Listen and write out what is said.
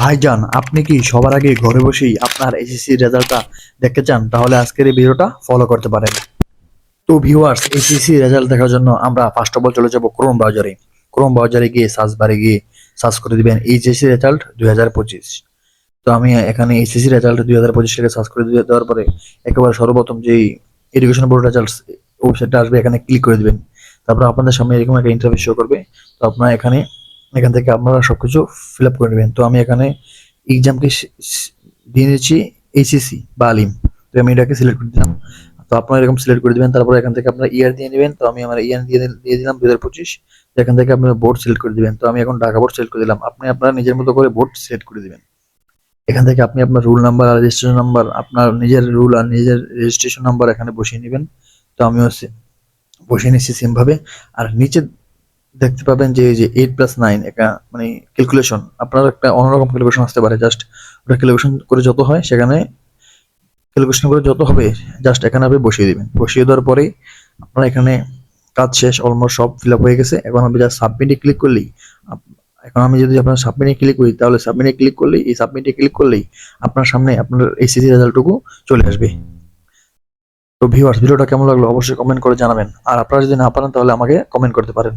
ভাইজান, আপনি কি সবার আগে ঘরে বসেই আপনার এসএসসি রেজাল্টটা দেখতে চান? তাহলে আজকের এই ভিডিওটা ফলো করতে পারেন। তো ভিউয়ার্স এসএসসি রেজাল্ট দেখার জন্য আমরা ফার্স্ট অফ অল চলে যাব ক্রোম ব্রাউজারে ক্রোম ব্রাউজারে গিয়ে সার্চ বারে গিয়ে সার্চ করে দিবেন এইচএসসি রেজাল্ট দুই হাজার পঁচিশ। তো আমি এখানে এইচএসসি রেজাল্ট দুই হাজার পঁচিশ থেকে সার্চ করে দেওয়ার পরে একেবারে সর্বপ্রথম যেই এডুকেশন বোর্ড রেজাল্টস ওয়েবসাইটটা আসবে, এখানে ক্লিক করে দিবেন। তারপর আপনাদের সামনে এরকম একটা ইন্টারভিউ শো করবে। তো আপনারা এখানে এখান থেকে আপনারা সবকিছু ফিল আপ করে নেবেন। তো আমি এখানে এক্সামকে দিয়ে নিচ্ছি এইচএসসি বা আলিম তো আমি এটাকে সিলেক্ট করে দিলাম। তো আপনারা এরকম সিলেক্ট করে দিবেন, তারপর এখান থেকে আপনারা ইয়ার দিয়ে নেবেন। তো আমি আমার ইয়ার দিয়ে দিয়ে দিলাম দু হাজার পঁচিশ। এখান থেকে আপনারা বোর্ড সিলেক্ট করে দিবেন। তো আমি এখন ঢাকা বোর্ড সিলেক্ট করে দিলাম। আপনি আপনার নিজের মতো করে বোর্ড সিলেক্ট করে দিবেন। এখান থেকে আপনি আপনার রুল নাম্বার আর রেজিস্ট্রেশন নাম্বার আপনার নিজের রুল আর নিজের রেজিস্ট্রেশন নাম্বার এখানে বসিয়ে নেবেন। তো আমিও বসিয়ে নিচ্ছি সেমভাবে আর নিচে দেখতে পাবেন যে এই যে এইট প্লাস নাইন একটা মানে ক্যালকুলেশন আপনার একটা অন্যরকম ক্যালকুলেশন আসতে পারে। জাস্ট ওটা ক্যালকুলেশন করে যত হয়, সেখানে ক্যালকুলেশন করে যত হবে জাস্ট এখানে আপনি বসিয়ে দিবেন। বসিয়ে দেওয়ার পরেই আপনার এখানে কাজ শেষ অলমোস্ট সব ফিল আপ হয়ে গেছে। এখন আমি জাস্ট সাবমিটে ক্লিক করলেই এখন আমি যদি আপনার সাবমিটে ক্লিক করি, তাহলে সাবমিটে ক্লিক করলেই, এই সাবমিটে ক্লিক করলেই আপনার সামনে আপনার এই এসএসসি রেজাল্টটুকু চলে আসবে। তো ভিউয়ার্স ভিডিওটা কেমন লাগল অবশ্যই কমেন্ট করে জানাবেন। আর আপনারা যদি না পারেন, তাহলে আমাকে কমেন্ট করতে পারেন।